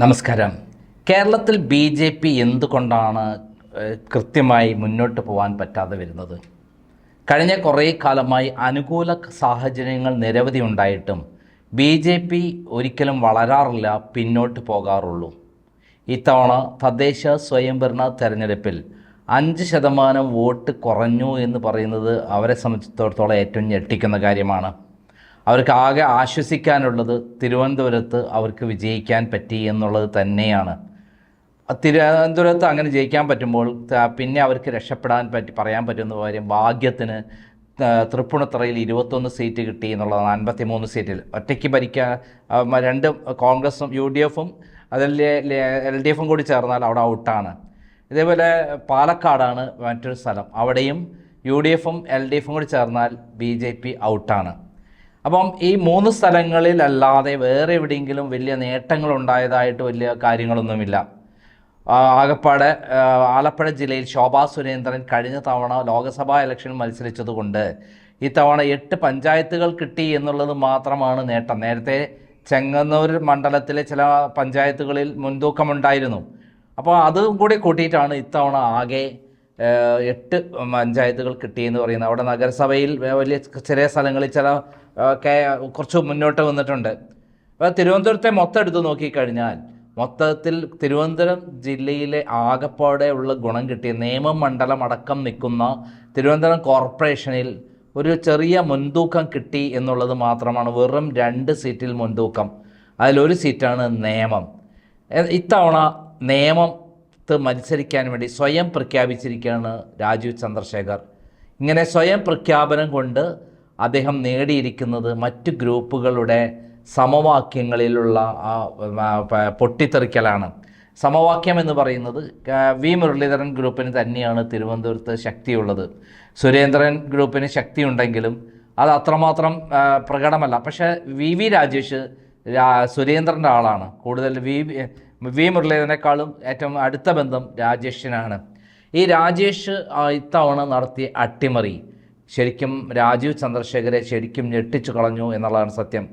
നമസ്കാരം. കേരളത്തിൽ B J P എന്തുകൊണ്ടാണ് കൃത്യമായി മുന്നോട്ട് പോകാൻ പറ്റാതെ വരുന്നത്? കഴിഞ്ഞ കുറേ കാലമായി അനുകൂല സാഹചര്യങ്ങൾ നിരവധി ഉണ്ടായിട്ടും ബി ജെ പി ഒരിക്കലും വളരാറില്ല പിന്നോട്ട് പോകാറുള്ളൂ. ഇത്തവണ തദ്ദേശ സ്വയംഭരണ തെരഞ്ഞെടുപ്പിൽ അഞ്ച് ശതമാനം വോട്ട് കുറഞ്ഞു എന്ന് പറയുന്നത് അവരെ സംബന്ധിച്ചിടത്തോളം ഏറ്റവും ഞെട്ടിക്കുന്ന കാര്യമാണ്. അവർക്ക് ആകെ ആശ്വസിക്കാനുള്ളത് തിരുവനന്തപുരത്ത് അവർക്ക് വിജയിക്കാൻ പറ്റി എന്നുള്ളത് തന്നെയാണ്. തിരുവനന്തപുരത്ത് അങ്ങനെ ജയിക്കാൻ പറ്റുമ്പോൾ പിന്നെ അവർക്ക് രക്ഷപ്പെടാൻ പറ്റി പറയാൻ പറ്റുന്ന കാര്യം ഭാഗ്യത്തിന് തൃപ്പുണിത്തറയിൽ ഇരുപത്തൊന്ന് സീറ്റ് കിട്ടി എന്നുള്ളതാണ് അൻപത്തി മൂന്ന് സീറ്റിൽ. ഒറ്റയ്ക്ക് ഭരിക്കാൻ രണ്ട് കോൺഗ്രസും യു ഡി എഫും അതിൽ എൽ ഡി എഫും കൂടി ചേർന്നാൽ അവിടെ ഔട്ടാണ്. ഇതേപോലെ പാലക്കാടാണ് മറ്റൊരു സ്ഥലം. അവിടെയും യു ഡി എഫും എൽ ഡി എഫും കൂടി ചേർന്നാൽ ബി ജെ പി ഔട്ടാണ്. അപ്പം ഈ മൂന്ന് സ്ഥലങ്ങളിലല്ലാതെ വേറെ എവിടെയെങ്കിലും വലിയ നേട്ടങ്ങൾ ഉണ്ടായതായിട്ട് വലിയ കാര്യങ്ങളൊന്നുമില്ല. ആകപ്പാട് ആലപ്പുഴ ജില്ലയിൽ ശോഭാ സുരേന്ദ്രൻ കഴിഞ്ഞ തവണ ലോക്സഭാ ഇലക്ഷനിൽ മത്സരിച്ചതുകൊണ്ട് ഇത്തവണ എട്ട് പഞ്ചായത്തുകൾ കിട്ടി എന്നുള്ളത് മാത്രമാണ് നേട്ടം. നേരത്തെ ചെങ്ങന്നൂർ മണ്ഡലത്തിലെ ചില പഞ്ചായത്തുകളിൽ മുൻതൂക്കമുണ്ടായിരുന്നു. അപ്പോൾ അതും കൂടി കൂട്ടിയിട്ടാണ് ഇത്തവണ ആകെ എട്ട് പഞ്ചായത്തുകൾ കിട്ടിയെന്ന് പറയുന്നത്. അവിടെ നഗരസഭയിൽ വലിയ ചെറിയ സ്ഥലങ്ങളിൽ ചില കുറച്ച് മുന്നോട്ട് വന്നിട്ടുണ്ട്. അപ്പോൾ തിരുവനന്തപുരത്തെ മൊത്തം എടുത്ത് നോക്കിക്കഴിഞ്ഞാൽ മൊത്തത്തിൽ തിരുവനന്തപുരം ജില്ലയിലെ ആകപ്പാടെ ഉള്ള ഗുണം കിട്ടിയ നിയമമണ്ഡലം അടക്കം നിൽക്കുന്ന തിരുവനന്തപുരം കോർപ്പറേഷനിൽ ഒരു ചെറിയ മുൻതൂക്കം കിട്ടി എന്നുള്ളത് മാത്രമാണ്. വെറും രണ്ട് സീറ്റിൽ മുൻതൂക്കം. അതിലൊരു സീറ്റാണ് നിയമം. ഇത്തവണ നിയമത്ത് മത്സരിക്കാൻ വേണ്ടി സ്വയം പ്രഖ്യാപിച്ചിരിക്കുകയാണ് രാജീവ് ചന്ദ്രശേഖർ. ഇങ്ങനെ സ്വയം പ്രഖ്യാപനം കൊണ്ട് അദ്ദേഹം നേടിയിരിക്കുന്നത് മറ്റ് ഗ്രൂപ്പുകളുടെ സമവാക്യങ്ങളിലുള്ള പൊട്ടിത്തെറിക്കലാണ്. സമവാക്യം എന്ന് പറയുന്നത് വി. മുരളീധരൻ ഗ്രൂപ്പിന് തന്നെയാണ് തിരുവനന്തപുരത്ത് ശക്തിയുള്ളത്. സുരേന്ദ്രൻ ഗ്രൂപ്പിന് ശക്തിയുണ്ടെങ്കിലും അത് അത്രമാത്രം പ്രകടമല്ല. പക്ഷേ വി. വി. രാജേഷ് സുരേന്ദ്രന്റെ ആളാണ്. കൂടുതൽ വി. വി മുരളീധരനേക്കാളും ഏറ്റവും അടുത്ത ബന്ധം രാജേഷിനാണ്. ഈ രാജേഷ് ഇത്തവണ നടത്തിയ അട്ടിമറി ശരിക്കും രാജീവ് ചന്ദ്രശേഖരെ ശരിക്കും ഞെട്ടിച്ചു കളഞ്ഞു എന്നുള്ളതാണ് സത്യം.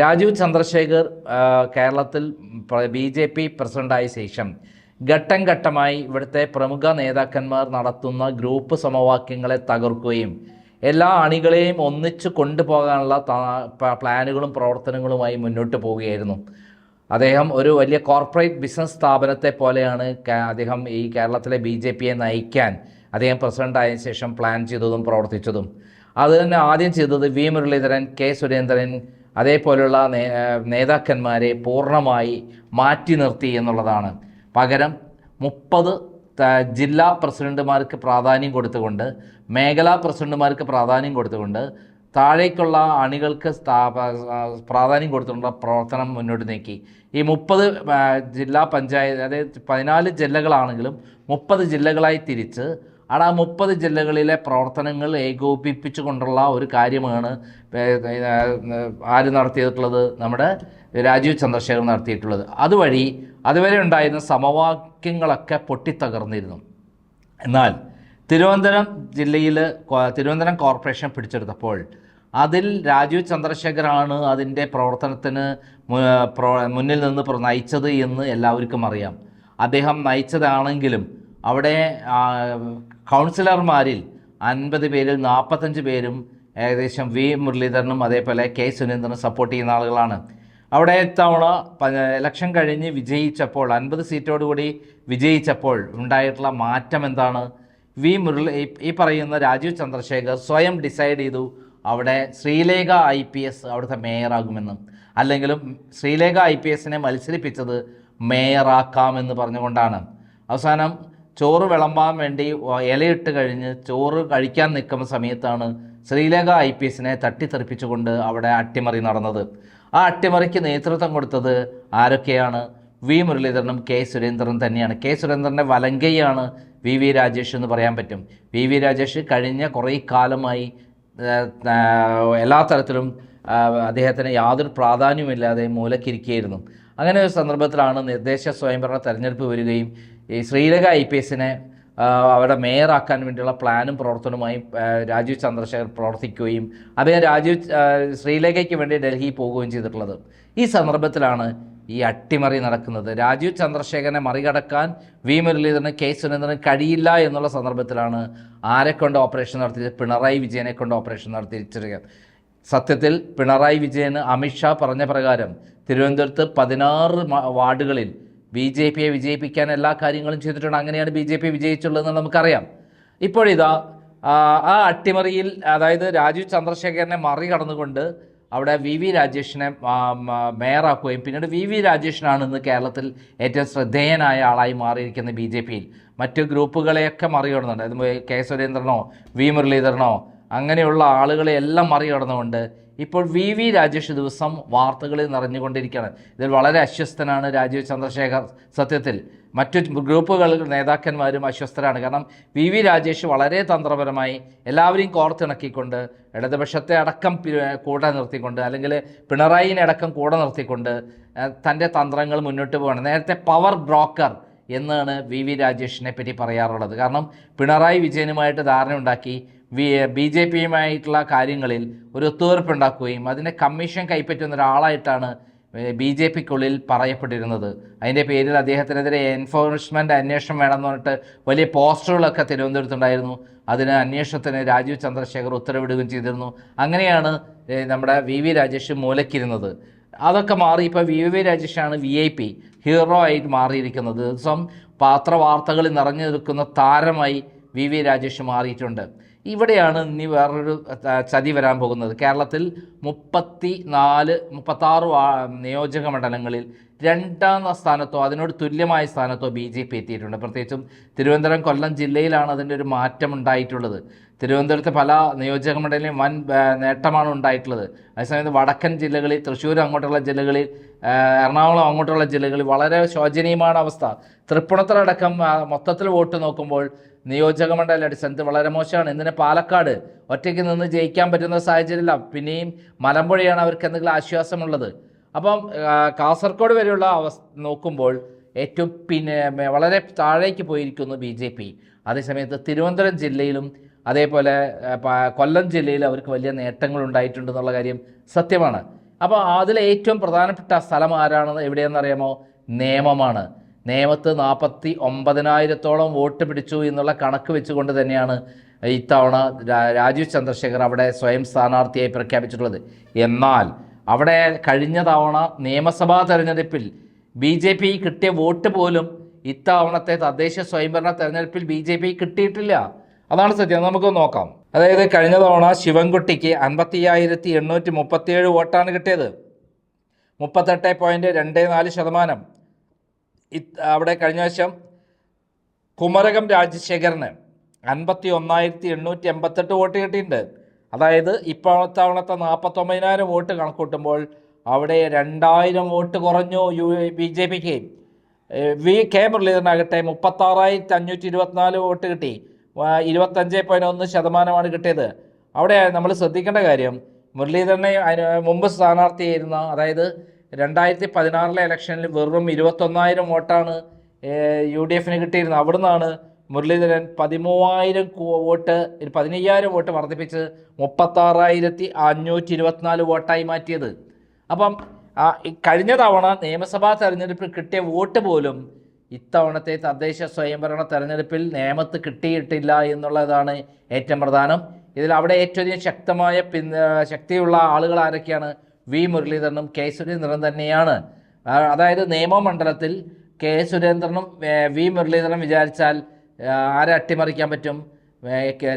രാജീവ് ചന്ദ്രശേഖർ കേരളത്തിൽ ബി ജെ പി പ്രസിഡന്റായ ശേഷം ഘട്ടം ഘട്ടമായി ഇവിടുത്തെ പ്രമുഖ നേതാക്കന്മാർ നടത്തുന്ന ഗ്രൂപ്പ് സമവാക്യങ്ങളെ തകർക്കുകയും എല്ലാ അണികളെയും ഒന്നിച്ചു കൊണ്ടുപോകാനുള്ള പ്ലാനുകളും പ്രവർത്തനങ്ങളുമായി മുന്നോട്ട് പോവുകയായിരുന്നു. അദ്ദേഹം ഒരു വലിയ കോർപ്പറേറ്റ് ബിസിനസ് സ്ഥാപനത്തെ പോലെയാണ് അദ്ദേഹം ഈ കേരളത്തിലെ ബി നയിക്കാൻ അദ്ദേഹം പ്രസിഡന്റ് ആയ ശേഷം പ്ലാൻ ചെയ്തതും പ്രവർത്തിച്ചതും. അത് തന്നെ ആദ്യം ചെയ്തത് വി മുരളീധരൻ കെ സുരേന്ദ്രൻ അതേപോലുള്ള നേ നേതാക്കന്മാരെ പൂർണമായി മാറ്റി നിർത്തി എന്നുള്ളതാണ്. പകരം മുപ്പത് ജില്ലാ പ്രസിഡന്റുമാർക്ക് പ്രാധാന്യം കൊടുത്തുകൊണ്ട് മേഖലാ പ്രസിഡന്റുമാർക്ക് പ്രാധാന്യം കൊടുത്തുകൊണ്ട് താഴേക്കുള്ള അണികൾക്ക് പ്രാധാന്യം കൊടുത്തുകൊണ്ടുള്ള പ്രവർത്തനം മുന്നോട്ട് നീക്കി. ഈ മുപ്പത് ജില്ലാ പഞ്ചായത്ത് അതായത് പതിനാല് ജില്ലകളാണെങ്കിലും മുപ്പത് ജില്ലകളായി തിരിച്ച് അവിടെ ആ മുപ്പത് ജില്ലകളിലെ പ്രവർത്തനങ്ങൾ ഏകോപിപ്പിച്ചുകൊണ്ടുള്ള ഒരു കാര്യമാണ് ആര് നടത്തിയിട്ടുള്ളത്? നമ്മുടെ രാജീവ് ചന്ദ്രശേഖർ നടത്തിയിട്ടുള്ളത്. അതുവഴി അതുവരെ ഉണ്ടായിരുന്ന സമവാക്യങ്ങളൊക്കെ പൊട്ടിത്തകർന്നിരുന്നു. എന്നാൽ തിരുവനന്തപുരം ജില്ലയിൽ തിരുവനന്തപുരം കോർപ്പറേഷൻ പിടിച്ചെടുത്തപ്പോൾ അതിൽ രാജീവ് ചന്ദ്രശേഖറാണ് അതിന്റെ പ്രവർത്തനത്തിന് മുന്നിൽ നിന്ന് നയിച്ചത് എന്ന് എല്ലാവർക്കും അറിയാം. അദ്ദേഹം നയിച്ചതാണെങ്കിലും അവിടെ കൗൺസിലർമാരിൽ അൻപത് പേരിൽ നാൽപ്പത്തഞ്ച് പേരും ഏകദേശം വി. മുരളീധരനും അതേപോലെ കെ. സുരേന്ദ്രനും സപ്പോർട്ട് ചെയ്യുന്ന ആളുകളാണ്. അവിടെ ഇത്തവണ ഇലക്ഷൻ കഴിഞ്ഞ് വിജയിച്ചപ്പോൾ അൻപത് സീറ്റോടുകൂടി വിജയിച്ചപ്പോൾ ഉണ്ടായിട്ടുള്ള മാറ്റം എന്താണ്? വി. മുരളി ഈ പറയുന്ന രാജീവ് ചന്ദ്രശേഖർ സ്വയം ഡിസൈഡ് ചെയ്തു അവിടെ ശ്രീലേഖ ഐ പി എസ് അവിടുത്തെ മേയറാകുമെന്ന്. അല്ലെങ്കിലും ശ്രീലേഖ ഐ പി എസിനെ മത്സരിപ്പിച്ചത് മേയറാക്കാമെന്ന് പറഞ്ഞുകൊണ്ടാണ്. അവസാനം ചോറ് വിളമ്പാൻ വേണ്ടി ഇലയിട്ട് കഴിഞ്ഞ് ചോറ് കഴിക്കാൻ നിൽക്കുന്ന സമയത്താണ് ശ്രീലേഖ ഐ പി എസിനെ തട്ടിത്തെറിപ്പിച്ചുകൊണ്ട് അവിടെ അട്ടിമറി നടന്നത്. ആ അട്ടിമറിക്ക് നേതൃത്വം കൊടുത്തത് ആരൊക്കെയാണ്? വി മുരളീധരനും കെ സുരേന്ദ്രനും തന്നെയാണ്. കെ സുരേന്ദ്രന്റെ വലങ്കയാണ് വി വി രാജേഷ് എന്ന് പറയാൻ പറ്റും. വി വി രാജേഷ് കഴിഞ്ഞ കുറേ കാലമായി എല്ലാ തരത്തിലും അദ്ദേഹത്തിന് യാതൊരു പ്രാധാന്യമില്ലാതെ മൂലക്കിരിക്കുകയായിരുന്നു. അങ്ങനെ ഒരു സന്ദർഭത്തിലാണ് നിർദ്ദേശ സ്വയംഭരണ തെരഞ്ഞെടുപ്പ് വരികയും ഈ ശ്രീലങ്ക ഐ പി എസിനെ അവരുടെ മേയറാക്കാൻ വേണ്ടിയുള്ള പ്ലാനും പ്രവർത്തനവുമായി രാജീവ് ചന്ദ്രശേഖർ പ്രവർത്തിക്കുകയും അദ്ദേഹം രാജീവ് ശ്രീലങ്കയ്ക്ക് വേണ്ടി ഡൽഹി പോവുകയും ചെയ്തിട്ടുള്ളത്. ഈ സന്ദർഭത്തിലാണ് ഈ അട്ടിമറി നടക്കുന്നത്. രാജീവ് ചന്ദ്രശേഖരനെ മറികടക്കാൻ വി. മുരളീധരന് കെ. സുരേന്ദ്രന് കഴിയില്ല എന്നുള്ള സന്ദർഭത്തിലാണ് ആരെക്കൊണ്ട് ഓപ്പറേഷൻ നടത്തിയത് പിണറായി വിജയനെ കൊണ്ട് ഓപ്പറേഷൻ നടത്തിയിരിക്കുന്നത് സത്യത്തിൽ പിണറായി വിജയന് അമിത്ഷാ പറഞ്ഞ പ്രകാരം തിരുവനന്തപുരത്ത് പതിനാറ് വാർഡുകളിൽ ബി ജെ പിയെ വിജയിപ്പിക്കാൻ എല്ലാ കാര്യങ്ങളും ചെയ്തിട്ടുണ്ട്. അങ്ങനെയാണ് ബി ജെ പി വിജയിച്ചുള്ളതെന്ന് നമുക്കറിയാം. ഇപ്പോഴിതാ ആ അട്ടിമറിയിൽ അതായത് രാജീവ് ചന്ദ്രശേഖരനെ മറികടന്നുകൊണ്ട് അവിടെ വി വി രാജേഷിനെ മേയറാക്കുകയും പിന്നീട് വി വി രാജേഷിനാണ് ഇന്ന് കേരളത്തിൽ ഏറ്റവും ശ്രദ്ധേയനായ ആളായി മാറിയിരിക്കുന്നത് ബി ജെ പിയിൽ. മറ്റ് ഗ്രൂപ്പുകളെയൊക്കെ മറികടന്നുണ്ട്. അത് കെ സുരേന്ദ്രനോ വി മുരളീധരനോ അങ്ങനെയുള്ള ആളുകളെ എല്ലാം മറികടന്നുകൊണ്ട് ഇപ്പോൾ വി വി രാജേഷ് ദിവസം വാർത്തകളിൽ നിറഞ്ഞുകൊണ്ടിരിക്കുകയാണ്. ഇതിൽ വളരെ അസ്വസ്ഥനാണ് രാജീവ് ചന്ദ്രശേഖർ. സത്യത്തിൽ മറ്റു ഗ്രൂപ്പുകൾ നേതാക്കന്മാരും അസ്വസ്ഥരാണ് കാരണം വി വി രാജേഷ് വളരെ തന്ത്രപരമായി എല്ലാവരെയും കോർത്തിണക്കിക്കൊണ്ട് ഇടതുപക്ഷത്തെ അടക്കം കൂടെ നിർത്തിക്കൊണ്ട് അല്ലെങ്കിൽ പിണറായിനെ അടക്കം കൂടെ നിർത്തിക്കൊണ്ട് തന്റെ തന്ത്രങ്ങൾ മുന്നോട്ട് പോകണം നേരത്തെ പവർ ബ്രോക്കർ എന്നാണ് വി വി രാജേഷിനെ പറ്റി പറയാറുള്ളത്. കാരണം പിണറായി വിജയനുമായിട്ട് ധാരണ ഉണ്ടാക്കി ബി ജെ പിയുമായിട്ടുള്ള കാര്യങ്ങളിൽ ഒരു ഒത്തുതീർപ്പുണ്ടാക്കുകയും അതിന്റെ കമ്മീഷൻ കൈപ്പറ്റുന്ന ഒരാളായിട്ടാണ് ബി ജെ പിക്കുള്ളിൽ പറയപ്പെട്ടിരുന്നത്. അതിന്റെ പേരിൽ അദ്ദേഹത്തിനെതിരെ എൻഫോഴ്സ്മെന്റ് അന്വേഷണം വേണമെന്ന് പറഞ്ഞിട്ട് വലിയ പോസ്റ്ററുകളൊക്കെ തിരുവനന്തപുരത്തുണ്ടായിരുന്നു. അതിന് അന്വേഷണത്തിന് രാജീവ് ചന്ദ്രശേഖർ ഉത്തരവിടുകയും ചെയ്തിരുന്നു. അങ്ങനെയാണ് നമ്മുടെ വി വി രാജേഷ് മൂലക്കിരുന്നത് അതൊക്കെ മാറി ഇപ്പോൾ വി വി രാജേഷാണ് വി ഐ പി ഹീറോ ആയിട്ട് മാറിയിരിക്കുന്നത്. ദിവസം പാത്രവാർത്തകളിൽ നിറഞ്ഞു നിൽക്കുന്ന താരമായി വി വി രാജേഷ് മാറിയിട്ടുണ്ട്. ഇവിടെയാണ് ഇനി വേറൊരു ചതി വരാൻ പോകുന്നത്. കേരളത്തിൽ മുപ്പത്തി നാല് മുപ്പത്താറ് നിയോജക മണ്ഡലങ്ങളിൽ രണ്ടാം സ്ഥാനത്തോ അതിനോട് തുല്യമായ സ്ഥാനത്തോ ബി ജെ പി എത്തിയിട്ടുണ്ട്. പ്രത്യേകിച്ചും തിരുവനന്തപുരം കൊല്ലം ജില്ലയിലാണ് അതിന്റെ ഒരു മാറ്റം ഉണ്ടായിട്ടുള്ളത് തിരുവനന്തപുരത്തെ പല നിയോജക മണ്ഡലങ്ങളിലും വൻ നേട്ടമാണ് ഉണ്ടായിട്ടുള്ളത്. അതേസമയത്ത് വടക്കൻ ജില്ലകളിൽ തൃശ്ശൂർ അങ്ങോട്ടുള്ള ജില്ലകളിൽ എറണാകുളം അങ്ങോട്ടുള്ള ജില്ലകളിൽ വളരെ ശോചനീയമാണ് അവസ്ഥ. തൃപ്പൂണിത്തറടക്കം മൊത്തത്തിൽ വോട്ട് നോക്കുമ്പോൾ നിയോജക മണ്ഡല അടിസ്ഥാനത്തിൽ വളരെ മോശമാണ്. ഇന്നലെ പാലക്കാട് ഒറ്റയ്ക്ക് നിന്ന് ജയിക്കാൻ പറ്റുന്ന സാഹചര്യമില്ല. പിന്നെയും മലമ്പുഴയാണ് അവർക്ക് എന്തെങ്കിലും ആശ്വാസമുള്ളത്. അപ്പം കാസർഗോഡ് വരെയുള്ള അവസ്ഥ നോക്കുമ്പോൾ ഏറ്റവും പിന്നെ വളരെ താഴേക്ക് പോയിരിക്കുന്നു ബി ജെ പി. അതേസമയത്ത് തിരുവനന്തപുരം ജില്ലയിലും അതേപോലെ കൊല്ലം ജില്ലയിൽ അവർക്ക് വലിയ നേട്ടങ്ങൾ ഉണ്ടായിട്ടുണ്ടെന്നുള്ള കാര്യം സത്യമാണ്. അപ്പോൾ അതിൽ ഏറ്റവും പ്രധാനപ്പെട്ട സ്ഥലം ആരാണെന്ന് എവിടെയെന്ന് അറിയാമോ നേമമാണ്. നേമത്ത് നാൽപ്പത്തി ഒമ്പതിനായിരത്തോളം വോട്ട് പിടിച്ചു എന്നുള്ള കണക്ക് വെച്ചുകൊണ്ട് തന്നെയാണ് ഇത്തവണ രാജീവ് ചന്ദ്രശേഖർ അവിടെ സ്വയം സ്ഥാനാർത്ഥിയായി പ്രഖ്യാപിച്ചിട്ടുള്ളത്. എന്നാൽ അവിടെ കഴിഞ്ഞ തവണ നിയമസഭാ തെരഞ്ഞെടുപ്പിൽ ബി ജെ പി കിട്ടിയ വോട്ട് പോലും ഇത്തവണത്തെ തദ്ദേശ സ്വയംഭരണ തെരഞ്ഞെടുപ്പിൽ ബി ജെ പി കിട്ടിയിട്ടില്ല. അതാണ് സത്യം. നമുക്ക് നോക്കാം. അതായത് കഴിഞ്ഞ തവണ ശിവൻകുട്ടിക്ക് അൻപത്തി അയ്യായിരത്തി എണ്ണൂറ്റി മുപ്പത്തിയേഴ് വോട്ടാണ് കിട്ടിയത്. മുപ്പത്തെട്ട് പോയിന്റ് രണ്ട് നാല് ശതമാനം അവിടെ കഴിഞ്ഞ വർഷം കുമരകം രാജശേഖരന് അൻപത്തി ഒന്നായിരത്തി എണ്ണൂറ്റി എൺപത്തെട്ട് വോട്ട് കിട്ടിയിട്ടുണ്ട്. അതായത് ഇപ്പോഴത്തവണത്തെ നാൽപ്പത്തൊമ്പതിനായിരം വോട്ട് കണക്കൂട്ടുമ്പോൾ അവിടെ രണ്ടായിരം വോട്ട് കുറഞ്ഞു യു ബി ജെ പിക്ക്. വി കെ മുരളീധരനാകട്ടെ മുപ്പത്താറായിരത്തി അഞ്ഞൂറ്റി ഇരുപത്തിനാല് വോട്ട് കിട്ടി. ഇരുപത്തഞ്ച് പോയിന്റ് ഒന്ന് ശതമാനമാണ് കിട്ടിയത്. അവിടെ നമ്മൾ ശ്രദ്ധിക്കേണ്ട കാര്യം മുരളീധരനെ മുമ്പ് സ്ഥാനാർത്ഥിയായിരുന്ന അതായത് രണ്ടായിരത്തി പതിനാറിലെ ഇലക്ഷനിൽ വെറും ഇരുപത്തൊന്നായിരം വോട്ടാണ് യു ഡി എഫിന് കിട്ടിയിരുന്നത്. അവിടുന്നാണ് മുരളീധരൻ പതിമൂവായിരം വോട്ട് പതിനയ്യായിരം വോട്ട് വർദ്ധിപ്പിച്ച് മുപ്പത്താറായിരത്തി അഞ്ഞൂറ്റി ഇരുപത്തിനാല് വോട്ടായി മാറ്റിയത്. അപ്പം കഴിഞ്ഞ തവണ നിയമസഭാ തെരഞ്ഞെടുപ്പിൽ കിട്ടിയ വോട്ട് പോലും ഇത്തവണത്തെ തദ്ദേശ സ്വയംഭരണ തെരഞ്ഞെടുപ്പിൽ നിയമത്ത് കിട്ടിയിട്ടില്ല എന്നുള്ളതാണ് ഏറ്റവും പ്രധാനം. ഇതിൽ അവിടെ ഏറ്റവും ശക്തമായ പിൻ ശക്തിയുള്ള ആളുകൾ ആരൊക്കെയാണ്? വി മുരളീധരനും കെ സുരേന്ദ്രനും തന്നെയാണ്. അതായത് നിയമമണ്ഡലത്തിൽ കെ സുരേന്ദ്രനും വി മുരളീധരനും വിചാരിച്ചാൽ ആരെ അട്ടിമറിക്കാൻ പറ്റും?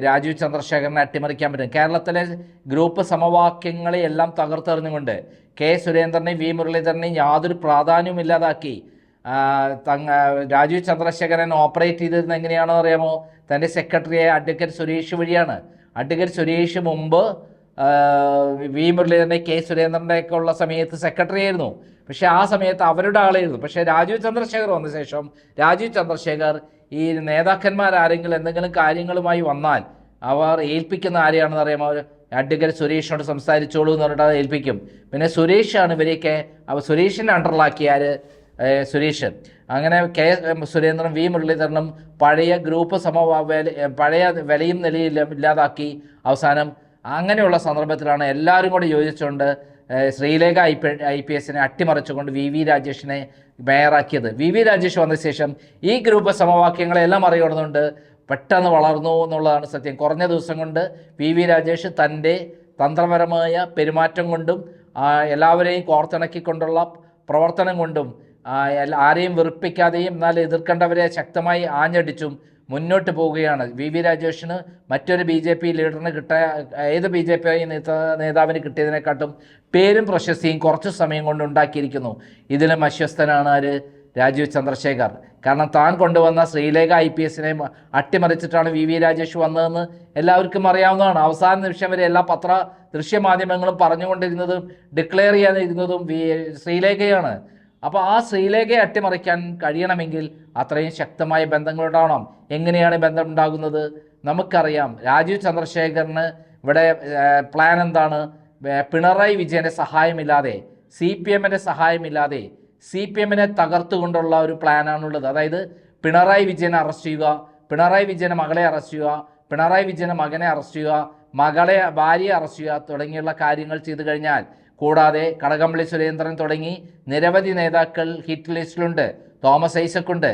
രാജീവ് ചന്ദ്രശേഖരനെ അട്ടിമറിക്കാൻ പറ്റും. കേരളത്തിലെ ഗ്രൂപ്പ് സമവാക്യങ്ങളെയെല്ലാം തകർത്തെറിഞ്ഞുകൊണ്ട് കെ സുരേന്ദ്രനെയും വി മുരളീധരനെയും യാതൊരു പ്രാധാന്യവും ഇല്ലാതാക്കി. തങ്ങ രാജീവ് ചന്ദ്രശേഖരൻ ഓപ്പറേറ്റ് ചെയ്തിരുന്നത് എങ്ങനെയാണെന്ന് അറിയാമോ? തന്റെ സെക്രട്ടറിയായ അഡ്വക്കേറ്റ് സുരേഷ് വഴിയാണ്. അഡ്വക്കേറ്റ് സുരേഷ് മുമ്പ് വി മുരളീധരന്റെ കെ സുരേന്ദ്രന്റെ ഒക്കെ ഉള്ള സമയത്ത് സെക്രട്ടറി ആയിരുന്നു. പക്ഷേ ആ സമയത്ത് അവരുടെ ആളായിരുന്നു. പക്ഷേ രാജീവ് ചന്ദ്രശേഖർ വന്ന ശേഷം രാജീവ് ചന്ദ്രശേഖർ ഈ നേതാക്കന്മാരാരെങ്കിലും എന്തെങ്കിലും കാര്യങ്ങളുമായി വന്നാൽ അവർ ഏൽപ്പിക്കുന്ന ആരെയാണെന്ന് അറിയാമോ? അഡ്വക്കേറ്റ് സുരേഷിനോട് സംസാരിച്ചോളൂ എന്ന് പറഞ്ഞിട്ട് അത് ഏൽപ്പിക്കും. പിന്നെ സുരേഷാണ് ഇവരെയൊക്കെ സുരേഷിന്റെ അണ്ടറിലാക്കിയ ആര് ഏഹ് സുരേഷ്. അങ്ങനെ കെ സുരേന്ദ്രൻ വി. മുരളീധരനും പഴയ ഗ്രൂപ്പ് സമ പഴയ വിലയും നിലയും ഇല്ലാതാക്കി അവസാനം അങ്ങനെയുള്ള സന്ദർഭത്തിലാണ് എല്ലാവരും കൂടി യോജിച്ചുകൊണ്ട് Sreelekha I P I P എസിനെ അട്ടിമറിച്ചുകൊണ്ട് വി. വി. രാജേഷിനെ മേയറാക്കിയത് വി. വി. രാജേഷ് വന്ന ശേഷം ഈ ഗ്രൂപ്പ് സമവാക്യങ്ങളെല്ലാം മറികടന്നുകൊണ്ട് പെട്ടെന്ന് വളർന്നു എന്നുള്ളതാണ് സത്യം. കുറഞ്ഞ ദിവസം കൊണ്ട് വി. വി. രാജേഷ് തന്റെ തന്ത്രപരമായ പെരുമാറ്റം കൊണ്ടും എല്ലാവരെയും കോർത്തിണക്കിക്കൊണ്ടുള്ള പ്രവർത്തനം കൊണ്ടും ആരെയും വെറുപ്പിക്കാതെയും എന്നാൽ എതിർക്കേണ്ടവരെ ശക്തമായി ആഞ്ഞടിച്ചും മുന്നോട്ട് പോവുകയാണ്. വി. വി. രാജേഷിന് മറ്റൊരു ബി ജെ പി ലീഡറിന് കിട്ടാ ഏത് ബി ജെ പി നേതാവിന് കിട്ടിയതിനെക്കാട്ടും പേരും പ്രശസ്തിയും കുറച്ച് സമയം കൊണ്ട് ഉണ്ടാക്കിയിരിക്കുന്നു. ഇതിലും അശ്വസ്തനാണ് ആര്? രാജീവ് ചന്ദ്രശേഖർ. കാരണം താൻ കൊണ്ടുവന്ന ശ്രീലേഖ ഐ പി എസിനെ അട്ടിമറിച്ചിട്ടാണ് വി. വി. രാജേഷ് വന്നതെന്ന് എല്ലാവർക്കും അറിയാവുന്നതാണ്. അവസാന നിമിഷം വരെ എല്ലാ പത്ര ദൃശ്യമാധ്യമങ്ങളും പറഞ്ഞുകൊണ്ടിരുന്നതും ഡിക്ലെയർ ചെയ്യാനിരുന്നതും ശ്രീലേഖയാണ്. അപ്പോൾ ആ ശ്രീലേഖയെ അട്ടിമറിക്കാൻ കഴിയണമെങ്കിൽ അത്രയും ശക്തമായ ബന്ധങ്ങളുണ്ടാവണം. എങ്ങനെയാണ് ബന്ധം ഉണ്ടാകുന്നത്? നമുക്കറിയാം രാജീവ് ചന്ദ്രശേഖറിന് ഇവിടെ പ്ലാൻ എന്താണ്? പിണറായി വിജയന്റെ സഹായമില്ലാതെ സി പി എമ്മിന്റെ സഹായമില്ലാതെ സി പി എമ്മിനെ തകർത്തുകൊണ്ടുള്ള ഒരു പ്ലാനാണുള്ളത് അതായത് പിണറായി വിജയനെ അറസ്റ്റ് ചെയ്യുക പിണറായി വിജയന്റെ മകളെ അറസ്റ്റ് ചെയ്യുക പിണറായി വിജയന്റെ മകനെ അറസ്റ്റ് ചെയ്യുക മകളെ ഭാര്യയെ അറസ്റ്റ് ചെയ്യുക തുടങ്ങിയുള്ള കാര്യങ്ങൾ ചെയ്തു കഴിഞ്ഞാൽ കൂടാതെ കടകംപള്ളി സുരേന്ദ്രൻ തുടങ്ങി നിരവധി നേതാക്കൾ ഹിറ്റ് ലിസ്റ്റിലുണ്ട്. തോമസ് ഐസക് ഉണ്ട്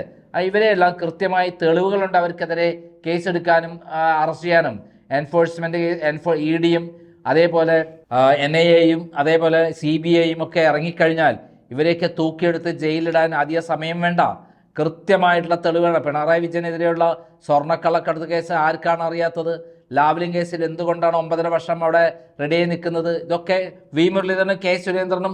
ഇവരെയെല്ലാം കൃത്യമായി തെളിവുകളുണ്ട് അവർക്കെതിരെ കേസെടുക്കാനും അറസ്റ്റ് ചെയ്യാനും. എൻഫോഴ്സ്മെന്റ് എൻഫോ ഇ ഡിയും അതേപോലെ എൻ ഐ എയും അതേപോലെ സി ബി ഐയും ഒക്കെ ഇറങ്ങിക്കഴിഞ്ഞാൽ ഇവരെയൊക്കെ തൂക്കിയെടുത്ത് ജയിലിടാൻ അധിക സമയം വേണ്ട. കൃത്യമായിട്ടുള്ള തെളിവാണ്. പിണറായി വിജയനെതിരെയുള്ള സ്വർണക്കള്ളക്കടത്ത് കേസ് ആർക്കാണ് അറിയാത്തത്? ലാവ്ലിംഗ് കേസിൽ എന്തുകൊണ്ടാണ് ഒമ്പതര വർഷം അവിടെ റെഡിയായി നിൽക്കുന്നത്? ഇതൊക്കെ വി. മുരളീധരനും കെ. സുരേന്ദ്രനും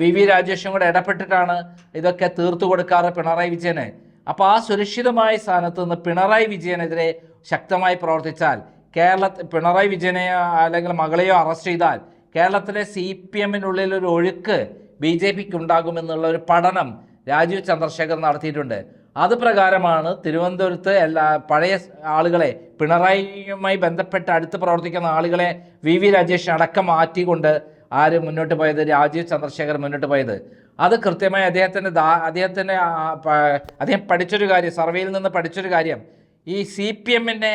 വി. വി. രാജേഷും കൂടെ ഇടപെട്ടിട്ടാണ് ഇതൊക്കെ തീർത്തു കൊടുക്കാറ് പിണറായി വിജയനെ. അപ്പോൾ ആ സുരക്ഷിതമായ സ്ഥാനത്ത് നിന്ന് പിണറായി വിജയനെതിരെ ശക്തമായി പ്രവർത്തിച്ചാൽ കേരള പിണറായി വിജയനെയോ അല്ലെങ്കിൽ മകളെയോ അറസ്റ്റ് ചെയ്താൽ കേരളത്തിലെ സി പി എമ്മിനുള്ളിൽ ഒരു ഒഴുക്ക് ബി ജെ പിക്ക് ഉണ്ടാകുമെന്നുള്ള ഒരു പഠനം രാജീവ് ചന്ദ്രശേഖർ നടത്തിയിട്ടുണ്ട്. അത് പ്രകാരമാണ് തിരുവനന്തപുരത്ത് എല്ലാ പഴയ ആളുകളെ പിണറായിയുമായി ബന്ധപ്പെട്ട് അടുത്ത് പ്രവർത്തിക്കുന്ന ആളുകളെ വി. വി. രാജേഷ് അടക്കം മാറ്റിക്കൊണ്ട് ആര് മുന്നോട്ട് പോയത്? രാജീവ് ചന്ദ്രശേഖർ മുന്നോട്ട് പോയത്. അത് കൃത്യമായി അദ്ദേഹത്തിന്റെ ദാ അദ്ദേഹത്തിന്റെ അദ്ദേഹം പഠിച്ചൊരു കാര്യം സർവേയിൽ നിന്ന് പഠിച്ചൊരു കാര്യം. ഈ സി പി എമ്മിന്റെ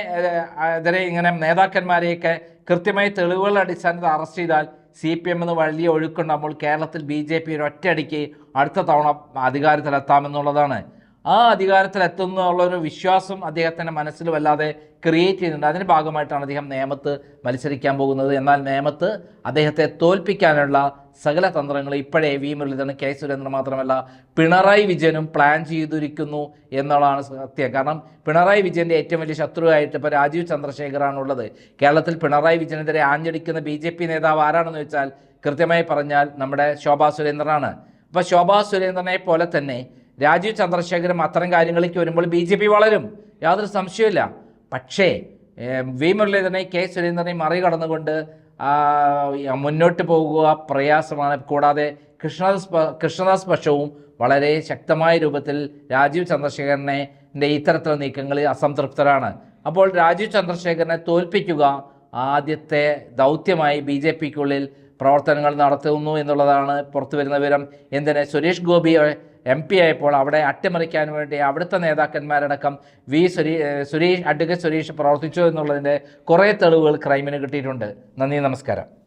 എതിരെ ഇങ്ങനെ നേതാക്കന്മാരെയൊക്കെ കൃത്യമായി തെളിവുകളുടെ അടിസ്ഥാനത്തിൽ അറസ്റ്റ് ചെയ്താൽ സി പി എമ്മിന് വലിയ ഒഴുക്കുണ്ടാകുമ്പോൾ കേരളത്തിൽ ബി ജെ പി ഒറ്റയടിക്ക് അടുത്ത തവണ അധികാരത്തിലെത്താമെന്നുള്ളതാണ്. ആ അധികാരത്തിൽ അധികാരത്തിലെത്തുന്നുള്ള ഒരു വിശ്വാസം അദ്ദേഹത്തിന്റെ മനസ്സിൽ വല്ലാതെ ക്രിയേറ്റ് ചെയ്യുന്നുണ്ട്. അതിന്റെ ഭാഗമായിട്ടാണ് അദ്ദേഹം നേമത്ത് മത്സരിക്കാൻ പോകുന്നത്. എന്നാൽ നേമത്ത് അദ്ദേഹത്തെ തോൽപ്പിക്കാനുള്ള സകല തന്ത്രങ്ങൾ ഇപ്പോഴേ വി മുരളീധരൻ കെ സുരേന്ദ്രൻ മാത്രമല്ല പിണറായി വിജയനും പ്ലാൻ ചെയ്തിരിക്കുന്നു എന്നുള്ളതാണ് സത്യം. കാരണം പിണറായി വിജയന്റെ ഏറ്റവും വലിയ ശത്രുവായിട്ട് ഇപ്പോൾ രാജീവ് ചന്ദ്രശേഖറാണുള്ളത്. കേരളത്തിൽ പിണറായി വിജയനെതിരെ ആഞ്ഞടിക്കുന്ന ബി ജെ പി നേതാവ് ആരാണെന്ന് വെച്ചാൽ കൃത്യമായി പറഞ്ഞാൽ നമ്മുടെ ശോഭാ സുരേന്ദ്രനാണ്. അപ്പോൾ ശോഭാ സുരേന്ദ്രനെ പോലെ തന്നെ രാജീവ് ചന്ദ്രശേഖരം അത്തരം കാര്യങ്ങളിലേക്ക് വരുമ്പോൾ ബി ജെ പി വളരും. യാതൊരു സംശയമില്ല പക്ഷേ വി മുരളീധരനെ കെ സുരേന്ദ്രനെ മറികടന്നുകൊണ്ട് മുന്നോട്ട് പോകുക പ്രയാസമാണ്. കൂടാതെ കൃഷ്ണദാസ് കൃഷ്ണദാസ് പക്ഷവും വളരെ ശക്തമായ രൂപത്തിൽ രാജീവ് ചന്ദ്രശേഖരനെ ഇത്തരത്തിലുള്ള നീക്കങ്ങളിൽ അസംതൃപ്തരാണ്. അപ്പോൾ രാജീവ് ചന്ദ്രശേഖരനെ തോൽപ്പിക്കുക ആദ്യത്തെ ദൗത്യമായി ബി ജെ പിക്കുള്ളിൽ പ്രവർത്തനങ്ങൾ നടത്തുന്നു എന്നുള്ളതാണ് പുറത്തു വരുന്ന വിവരം. എന്തിന്? സുരേഷ് ഗോപി എം പി ആയപ്പോൾ അവിടെ അട്ടിമറിക്കാൻ വേണ്ടി അവിടുത്തെ നേതാക്കന്മാരടക്കം വി സുരീ സുരേഷ് അഡ്വക്കേറ്റ് സുരേഷ് പ്രവർത്തിച്ചു എന്നുള്ളതിന്റെ കുറേ തെളിവുകൾ ക്രൈമിന് കിട്ടിയിട്ടുണ്ട്. നന്ദി നമസ്കാരം.